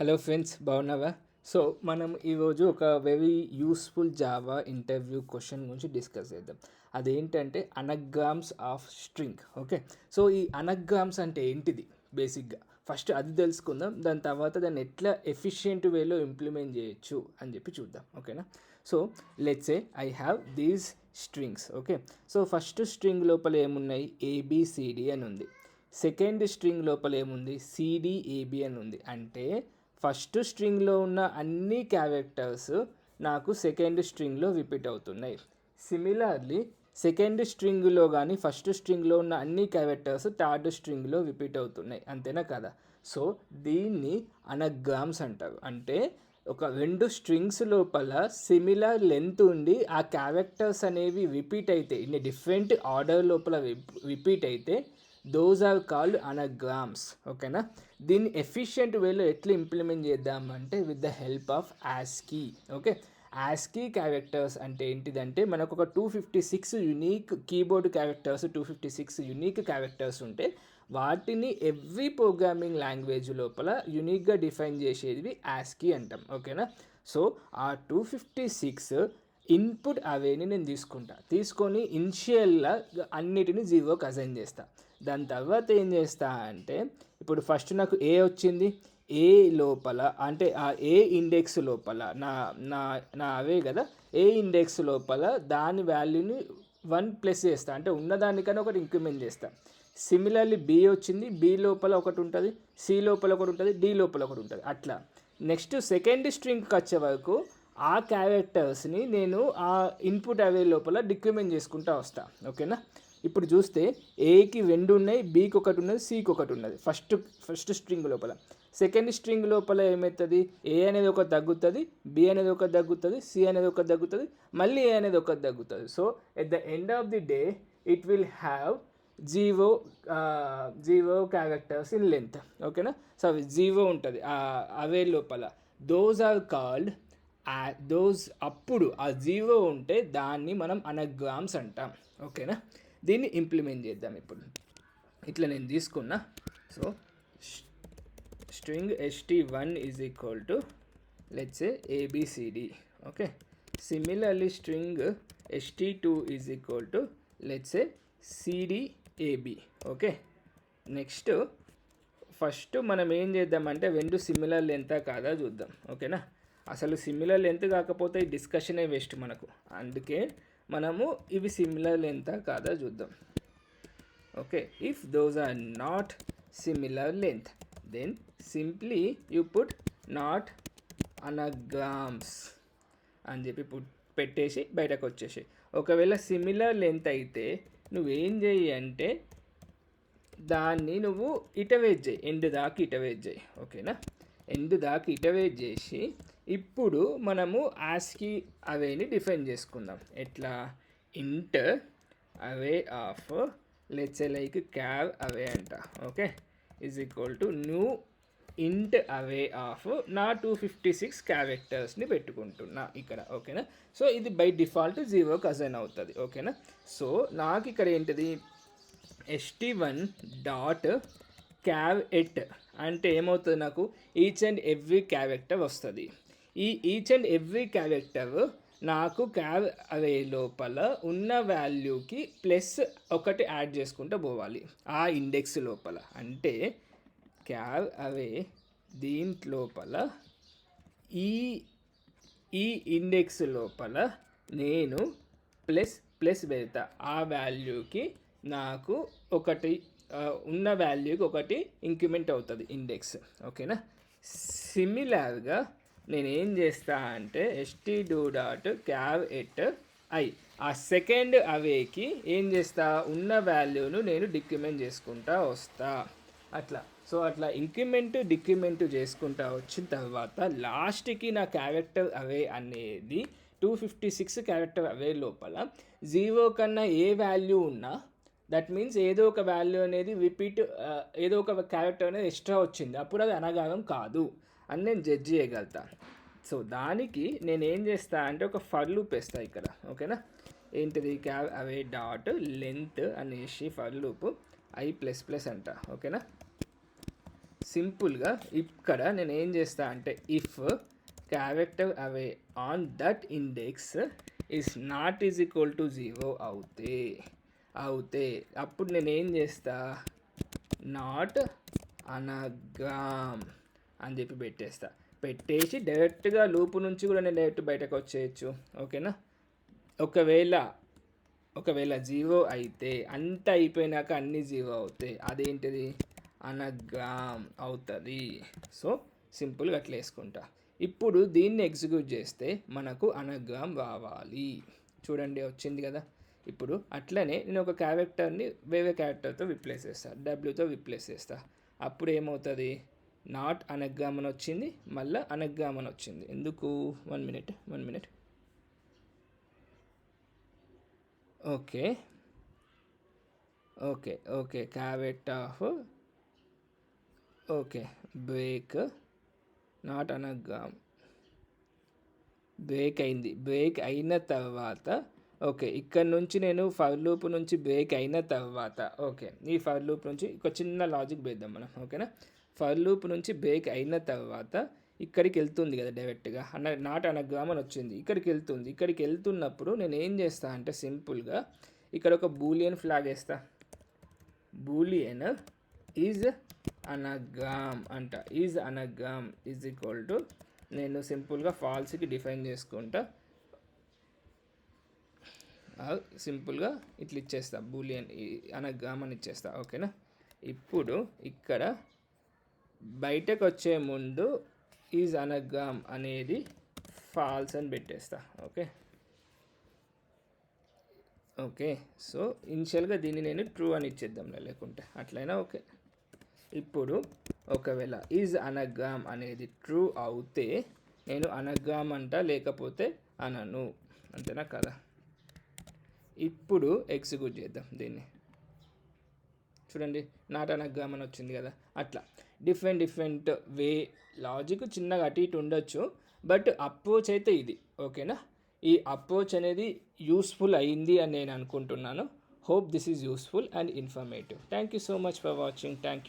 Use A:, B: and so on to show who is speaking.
A: Hello friends బాగున్నావా? So మనం ఈరోజు ఒక very useful Java interview question గురించి డిస్కస్ చేద్దాం. అదేంటంటే anagrams of string okay so ఈ అనగ్రామ్స్ అంటే ఏంటిది? బేసిక్గా ఫస్ట్ అది తెలుసుకుందాం దాని తర్వాత దాన్ని ఎట్లా ఎఫిషియెంట్ వేలో ఇంప్లిమెంట్ చేయొచ్చు అని చెప్పి చూద్దాం ఓకేనా so let's a I have these strings okay so first string లోపల ఏమున్నాయి? ఏబిసిడి అని ఉంది. సెకండ్ స్ట్రింగ్ లోపల ఏముంది? సిడిఏబి అని ఉంది. అంటే ఫస్ట్ స్ట్రింగ్లో ఉన్న అన్ని క్యారెక్టర్స్ నాకు సెకండ్ స్ట్రింగ్లో రిపీట్ అవుతున్నాయి. సిమిలర్లీ సెకండ్ స్ట్రింగ్లో కానీ ఫస్ట్ స్ట్రింగ్లో ఉన్న అన్ని క్యారెక్టర్స్ థర్డ్ స్ట్రింగ్లో రిపీట్ అవుతున్నాయి. అంతేనా కదా? సో దీన్ని అనగ్రామ్స్ అంటారు. అంటే ఒక రెండు స్ట్రింగ్స్ లోపల సిమిలర్ లెంత్ ఉండి ఆ క్యారెక్టర్స్ అనేవి రిపీట్ అయితే ఇన్ని డిఫరెంట్ ఆర్డర్ లోపల రిపీట్ అయితే దోస్ ఆర్ కాల్డ్ అనగ్రామ్స్ ఓకేనా దీన్ని ఎఫిషియెంట్ వేలో ఎట్లా ఇంప్లిమెంట్ చేద్దామంటే with the help of ASCII okay ASCII characters అంటే ఏంటిదంటే మనకు ఒక two fifty six unique keyboard characters two fifty six unique characters ఉంటే వాటిని ఎవ్రీ ప్రోగ్రామింగ్ లాంగ్వేజ్ లోపల యునీక్గా డిఫైన్ చేసేది యాస్కీ అంటాం ఓకేనా సో ఆ టూ ఫిఫ్టీ సిక్స్ ఇన్పుట్ అవేని నేను తీసుకుంటా. తీసుకొని ఇన్షియల్గా అన్నిటిని జీరోకి అసైన్ చేస్తా. దాని తర్వాత ఏం చేస్తా అంటే ఇప్పుడు ఫస్ట్ నాకు ఏ వచ్చింది? ఏ లోపల అంటే ఆ ఏ ఇండెక్స్ లోపల నా నా నా అవే కదా? ఏ ఇండెక్స్ లోపల దాని వాల్యూని వన్ ప్లస్ చేస్తా. అంటే ఉన్నదానికన్నా ఒకటి ఇంక్రిమెంట్ చేస్తా. సిమిలర్లీ బి వచ్చింది బి లోపల ఒకటి ఉంటుంది సి లోపల ఒకటి ఉంటుంది డి లోపల ఒకటి ఉంటుంది. అట్లా. నెక్స్ట్ సెకండ్ స్ట్రింగ్కి వచ్చే వరకు ఆ క్యారెక్టర్స్ని నేను ఆ ఇన్పుట్ అవే లోపల డిక్రిమెంట్ చేసుకుంటా వస్తా. ఓకేనా? ఇప్పుడు చూస్తే ఏకి రెండు ఉన్నాయి బీకి ఒకటి ఉన్నది సికి ఒకటి ఉన్నది. ఫస్ట్ ఫస్ట్ స్ట్రింగ్ లోపల. సెకండ్ స్ట్రింగ్ లోపల ఏమవుతుంది? ఏ అనేది ఒక తగ్గుతుంది బి అనేది ఒక తగ్గుతుంది సి అనేది ఒక తగ్గుతుంది మళ్ళీ ఏ అనేది ఒక తగ్గుతుంది. So at the end of the day it will have zero zero characters in length ఓకేనా? సో జీవో ఉంటుంది. అవే లోపల. దోస్ ఆర్ కాల్డ్ దోస్ అప్పుడు ఆ జీవో ఉంటే దాన్ని మనం అనగ్రామ్స్ అంటాం. ఓకేనా దీన్ని ఇంప్లిమెంట్ చేద్దాం ఇప్పుడు. ఇట్లా నేను తీసుకున్నా. So string ST one is equal to let's ABCD okay similarly string ST two is equal to let's CDAB okay next first మనం ఏం చేద్దామంటే రెండు సిమిలర్ ఎంత కాదా చూద్దాం. ఓకేనా అసలు సిమిలర్ లెంత్ కాకపోతే ఈ డిస్కషనే వేస్ట్ మనకు. అందుకే మనము ఇవి సిమిలర్ లెంత్ కాదా చూద్దాం. Okay if those are not similar length then simply you put not anagrams అని చెప్పి పుట్ పెట్టేసి బయటకు వచ్చేసి ఒకవేళ సిమిలర్ లెంత్ అయితే నువ్వేం చేయి అంటే దాన్ని నువ్వు ఇటవేట్ చేయి. ఎండ్ దాకా ఇటవేట్ చేయి. ఓకేనా? ఎండ్ దాకా ఇటవేట్ చేసి ఇప్పుడు మనము ఆస్కి అవేని డిఫైన్ చేసుకుందాం. ఎట్లా? Int array of let's like క్యావ్ array అంట. Okay? Is equal to new int array of నా టూ ఫిఫ్టీ సిక్స్ క్యారెక్టర్స్ని పెట్టుకుంటున్నా ఇక్కడ. ఓకేనా? సో ఇది బై డిఫాల్ట్ జీరోకి అసైన్ అవుతుంది. ఓకేనా? సో నాకు ఇక్కడ ఏంటిది? ఎస్టీ వన్ డాట్ క్యావ్ ఎట్ అంటే ఏమవుతుంది నాకు? ఈచ్ అండ్ ఎవ్రీ క్యారెక్టర్ వస్తుంది. ఈ ఈచ్ అండ్ ఎవ్రీ క్యారెక్టర్ నాకు క్యార్ అరే లోపల ఉన్న వాల్యూకి ప్లస్ ఒకటి యాడ్ చేసుకుంటూ పోవాలి. ఆ ఇండెక్స్ లోపల. అంటే క్యార్ అవే దీంట్లోపల ఈ ఈ ఇండెక్స్ లోపల నేను ప్లస్ ప్లస్ పెడతా. ఆ వాల్యూకి నాకు ఒకటి ఉన్న వాల్యూకి ఒకటి ఇంక్రిమెంట్ అవుతుంది ఇండెక్స్ ఓకేనా సిమిలర్గా నేను ఏం చేస్తా అంటే ఎస్టీ డూ డాట్ క్యావ్ ఎట్ ఐ ఆ సెకండ్ అవేకి ఏం చేస్తా? ఉన్న వాల్యూను నేను డిక్రిమెంట్ చేసుకుంటా వస్తా. అట్లా. సో అట్లా ఇంక్రిమెంట్ డిక్రిమెంట్ చేసుకుంటా వచ్చిన తర్వాత లాస్ట్కి నా క్యారెక్టర్ అవే అనేది two fifty six character array లోపల జీరో కన్నా ఏ వాల్యూ ఉన్నా దట్ మీన్స్ ఏదో ఒక వాల్యూ అనేది రిపీట్ ఏదో ఒక క్యారెక్టర్ అనేది ఎక్స్ట్రా వచ్చింది. అప్పుడు అది అనగానం కాదు. అని నేను జడ్జ్ చేయగలుగుతా. సో దానికి నేను ఏం చేస్తా అంటే ఒక ఫర్ లూప్ వేస్తా ఇక్కడ ఓకేనా? ఏంటిది? క్యాబ్ అవే డాట్ లెంత్ అనేసి for loop I plus plus అంట ఓకేనా? సింపుల్గా ఇక్కడ నేను ఏం చేస్తా అంటే if character array on that index is not is equal to zero అవుతే అవుతే. అప్పుడు నేను ఏం చేస్తా? నాట్ అనగామ్ అని చెప్పి పెట్టేస్తా. పెట్టేసి డైరెక్ట్గా లూపు నుంచి కూడా నేను డైరెక్ట్ బయటకు వచ్చేయచ్చు. ఓకేనా? ఒకవేళ ఒకవేళ జీరో అయితే అంత అయిపోయినాక అన్ని జీరో అవుతాయి. అదేంటిది? అనగా అవుతుంది. సో సింపుల్గా అట్లా వేసుకుంటా. ఇప్పుడు దీన్ని ఎగ్జిక్యూట్ చేస్తే మనకు అనగ్రామ్ రావాలి. చూడండి వచ్చింది కదా? ఇప్పుడు అట్లనే నేను ఒక క్యారెక్టర్ని వేరే క్యారెక్టర్తో రిప్లేస్ చేస్తాను డబ్ల్యూతో రిప్లేస్ చేస్తా. అప్పుడు ఏమవుతుంది? నాట్ అనగ్గామని వచ్చింది మళ్ళీ అనగ్గామని వచ్చింది. ఎందుకు? One minute one minute okay. Okay okay. క్యాబెట్ of okay. Break not anagram break అయింది. బ్రేక్ అయిన తర్వాత ఓకే. ఇక్కడ నుంచి నేను ఫర్ లూప్ నుంచి బ్రేక్ అయిన తర్వాత ఓకే. ఈ ఫర్ లూప్ నుంచి ఒక చిన్న లాజిక్ వేద్దాం మనం ఓకేనా? ఫర్ లూప్ నుంచి బ్రేక్ అయిన తర్వాత ఇక్కడికి వెళ్తుంది కదా డైరెక్ట్గా. అన్న నాట్ అనగ్రామ్ అని వచ్చింది. ఇక్కడికి వెళ్తుంది. ఇక్కడికి వెళ్తున్నప్పుడు నేను ఏం చేస్తా అంటే సింపుల్గా ఇక్కడ ఒక బూలియన్ ఫ్లాగ్ వేస్తా. బూలియన్ ఈజ్ అనగ్రామ్ అంట. Is anagram is equal to నేను సింపుల్గా ఫాల్స్కి డిఫైన్ చేసుకుంటా. సింపుల్గా ఇట్లా ఇచ్చేస్తా. బూలియన్ అనగ్రామ్ అని ఇచ్చేస్తా. ఓకేనా? ఇప్పుడు ఇక్కడ బయటకు వచ్చే ముందు ఈజ్ అనగ్రామ్ అనేది ఫాల్స్ అని పెట్టేస్తా ఓకే ఓకే సో ఇనిషియల్గా దీన్ని నేను ట్రూ అని ఇచ్చేద్దాంలే లేకుంటే అట్లయినా ఓకే ఇప్పుడు ఒకవేళ ఈజ్ అనగ్రామ్ అనేది ట్రూ అవుతే నేను అనగాం అంట లేకపోతే అనను అంతేనా కదా? ఇప్పుడు ఎగ్జిక్యూట్ చేద్దాం దీన్ని. చూడండి నాట్ అనగాం అని వచ్చింది కదా అట్లా. డిఫరెంట్ డిఫరెంట్ వే లాజిక్ చిన్నగా అటు ఇటు ఉండొచ్చు. బట్ అప్రోచ్ అయితే ఇది ఓకేనా? ఈ అప్రోచ్ అనేది యూస్ఫుల్ అయింది అని నేను అనుకుంటున్నాను. Hope this is useful and informative. Thank you so much for watching. Thank you.